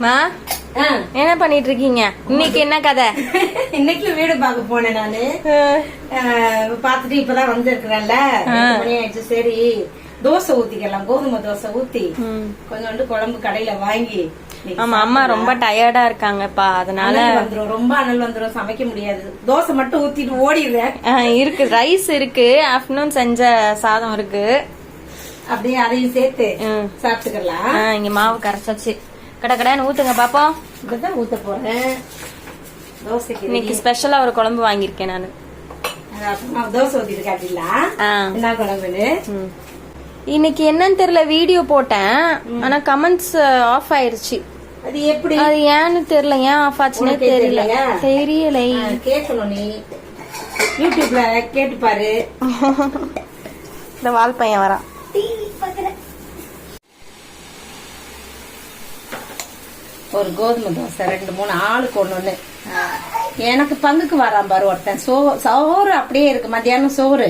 மா. என்ன பண்ணிட்டு இருக்கீங்க இன்னைக்கு என்ன கதை? இன்னைக்கு வீடு பார்க்க போனேன் நானு. ஆஹ் பார்த்துட்டு இப்பதான் வந்திருக்கிறேன்ல. சரி. தோசை ஊத்திக்கலாம் கோதுமை தோசை ஊத்தி. கொஞ்சோண்டு குழம்பு கடையில வாங்கி ஆமா அம்மா ரொம்ப டயர்டா இருக்காங்கப்பா அதனால வந்துரும் ரொம்ப அனல் வந்துரும் சமைக்க முடியாது. தோசை மட்டும் ஊத்திட்டு ஓடிடுவேன் ஆ, இருக்கு ரைஸ் இருக்கு ஆஃப்டர்நூன் செஞ்ச சாதம் இருக்கு. அப்படியே அதையும் சேர்த்து. சாப்பிட்டுக்கலாம். இங்க மாவு கரைச்சாச்சு. கடை கடைன்னு ஊத்துங்க பாப்போம். இப்பதான் ஊத்த போறேன். தோசைக்கு இன்னைக்கு ஸ்பெஷலா ஒரு குழம்பு வாங்கியிருக்கேன் நானு. தோசை ஊத்திட்டு காட்டிடலாம். என்ன குழம்புன்னு. இன்னைக்கு என்னன்னு தெரியல வீடியோ போட்டேன். ஆனா கமெண்ட்ஸ் ஆஃப் ஆயிருச்சு. அது எப்படி? அது ஏன்னு தெரியல ஏன் ஆஃப் ஆச்சுன்னே தெரியல? தெரியலை. கேட்கணும் நீ. யூடியூப்ல கேட்டு பாரு இந்த வால் பையன் வரான் ஒரு கோதுமை தோசை ரெண்டு மூணு ஆளுக்கு ஒண்ணு ஒண்ணு. எனக்கு பங்குக்கு வரான் பாரு ஒருத்தன். சோ சோறு அப்படியே இருக்கு. மத்தியானம் சோறு.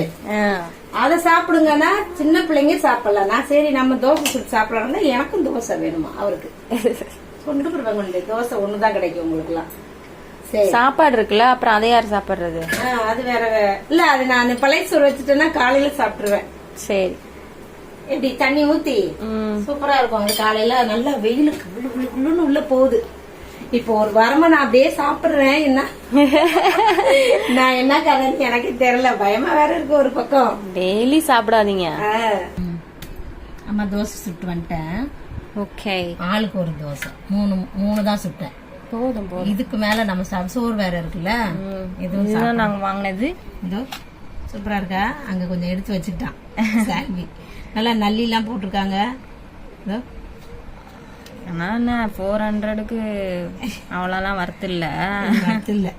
அதை சாப்பிடுங்கன்னா சின்ன பிள்ளைங்க சாப்பிடலாம் நான் சரி நம்ம தோசை சுட்டு சாப்பிடறாங்கன்னா எனக்கும் தோசை வேணுமா அவருக்கு? கொண்டு போடுவாங்க தோசை ஒண்ணுதான் கிடைக்கும் உங்களுக்குலாம் சரி. சாப்பாடு இருக்குல்ல அப்புறம் அதை யார் சாப்பிடுறது? அது வேற இல்ல அது நான் பழைய சோறு வச்சுட்டேன்னா காலையில சாப்பிட்டுருவேன். சரி. எப்படி தண்ணி ஊத்தி? ம். சூப்பரா இருக்கும். அது காலையில நல்லா வெயிலுக்கு குளு குளுன்னு உள்ள போகுது. இப்போ ஒரு வாரமா நான் அப்படியே சாப்பிடுறேன். என்ன? நான் என்ன கதைன்னு எனக்கு தெரியல. பயமா வேற இருக்கு ஒரு பக்கம். டெய்லி சாப்பிடாதீங்க. அம்மா தோசை சுட்டு வந்துட்டேன். ஓகே. ஆளுக்கு ஒரு தோசை. மூணு மூணு தான் சுட்டேன். போதும் போதும். இதுக்கு மேல நம்ம சாப்பிட சோறு வேற இருக்குல்ல? இதுவும் இதுதான் நாங்க வாங்கினது. இதோ. சூப்பரா இருக்கா? அங்க கொஞ்சம் எடுத்து வச்சுட்டான் சால்வி நல்லா நல்லி எல்லாம் போட்டிருக்காங்க. இதோ. ஃபோர் ஹண்ட்ரடுக்கு அவ்வளோலாம் வர்த்து இல்ல அது இல்ல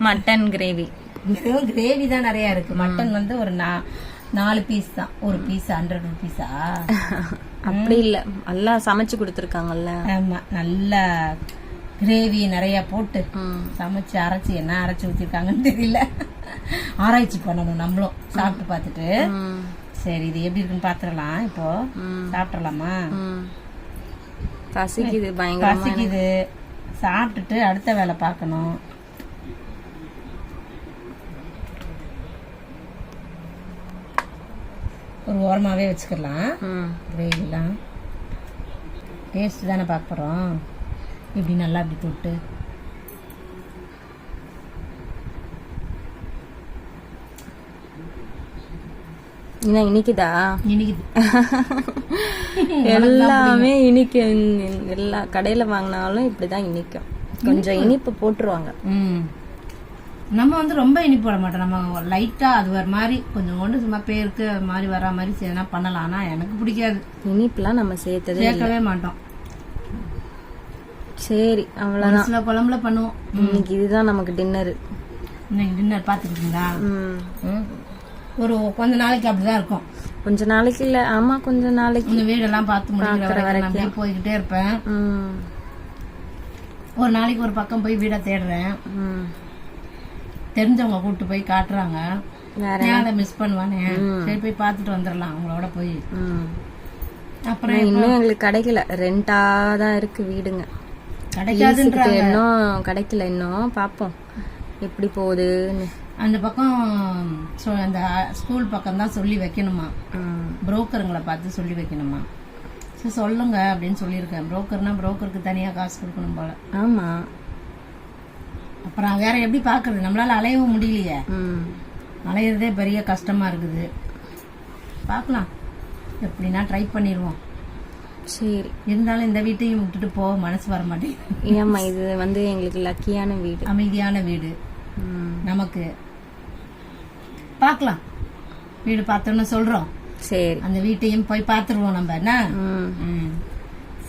மட்டன் கிரேவி வெறும் கிரேவி தான் நிறைய இருக்கு. மட்டன் வந்து ஒரு நா- நாலு பீஸ் தான். ஒரு பீஸ் ஹண்ட்ரட் ருபீஸா அப்படி இல்ல. நல்லா சமைச்சு கொடுத்துருக்காங்கல்ல. ஆமா. நல்லா கிரேவி நிறைய போட்டு. சமைச்சு அரைச்சு என்ன அரைச்சு ஊத்திருக்காங்கன்னு தெரியல. ஆராய்ச்சி பண்ணணும் நம்மளும். சாப்பிட்டு பார்த்துட்டு. சரி இது எப்படி இருக்குன்னு பாத்துடலாம் இப்போ. சாப்பிடலாமா. பசிக்குது பயங்கரமா பசிக்குது. சாப்பிட்டுட்டு அடுத்த வேலை பார்க்கணும். ஒரு ஓரமாவே வச்சுக்கலாம். கிரேவிலாம் டேஸ்ட் தானே பார்க்க போகிறோம் இப்படி நல்லா இப்படி தொட்டு. என்ன இனிக்குதா? இனிக்குது. எல்லாமே இனிக்கும் எல்லா கடையில வாங்கினாலும் இப்படிதான் இனிக்கும். கொஞ்சம் இனிப்பு. போட்டுருவாங்க. ம். நம்ம வந்து ரொம்ப இனிப்பு போட மாட்டோம். நம்ம லைட்டா அது ஒரு மாதிரி கொஞ்சம் கொண்டு சும்மா பேருக்கு மாதிரி வரா மாதிரி செய்யணும் பண்ணலாம். ஆனா எனக்கு பிடிக்காது. இனிப்புலாம் நம்ம சேர்த்ததே. சேர்க்கவே மாட்டோம். சரி அவ்வளவுதான். ஒரு சில குழம்புல பண்ணுவோம். இன்னைக்கு இதுதான் நமக்கு டின்னரு இன்னைக்கு டின்னர் பார்த்துருக்கீங்களா ம். ம். ஒரு கொஞ்ச நாளைக்கு அப்படிதான் இருக்கும். கொஞ்ச நாளைக்கு இல்ல ஆமா கொஞ்ச நாளைக்கு. இந்த வீடெல்லாம் பார்த்து முடிக்கிற வரைக்கும் நான் போய்கிட்டே இருப்பேன். ஒரு நாளைக்கு ஒரு பக்கம் போய் வீடை தேடுறேன். தெரிஞ்சவங்க கூட்டு போய் காட்டுறாங்க. நான் அதை மிஸ் பண்ணுவானே? சரி போய் பார்த்துட்டு வந்துடலாம் அவங்களோட போய். அப்புறம் இன்னும் எங்களுக்கு கிடைக்கல. ரெண்டா தான் இருக்கு வீடுங்க. கிடைக்காதுன்ற இன்னும் கிடைக்கல இன்னும். பாப்போம் எப்படி போகுதுன்னு. அந்த பக்கம் சொ- அந்த ஸ்கூல் பக்கம் தான் சொல்லி வைக்கணுமா. புரோக்கருங்களை பார்த்து சொல்லி வைக்கணுமா? சரி சொல்லுங்க அப்படின்னு சொல்லியிருக்கேன். புரோக்கர்னா புரோக்கருக்கு தனியா காசு கொடுக்கணும் போல. ஆமா. அப்புறம் வேற எப்படி பாக்குறது நம்மளால அலையவும் முடியலையே. ம். அலையிறதே பெரிய கஷ்டமா இருக்குது. பார்க்கலாம். எப்படின்னா ட்ரை பண்ணிடுவோம் சரி. இருந்தாலும் இந்த வீட்டையும் விட்டுட்டு போக மனசு வர மாட்டேங்குது. ஏம்மா இது வந்து எங்களுக்கு லக்கியான வீடு. அமைதியான வீடு. நமக்கு பார்க்கலாம். வீடு பார்த்தோன்னு சொல்றோம். சரி. அந்த வீட்டையும் போய் பார்த்துருவோம் நம்ம என்ன.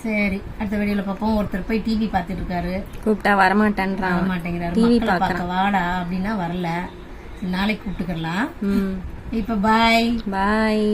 சரி அடுத்த வீடியோல பார்ப்போம். ஒருத்தர் போய் டிவி பார்த்துட்டு இருக்காரு. கூப்பிட்டா வரமாட்டேன்றான். வர மாட்டேங்கிறாரு டிவி பார்க்க வாடா அப்படின்னா வரல. நாளைக்கு கூப்பிட்டுக்கலாம். இப்ப பாய் பாய்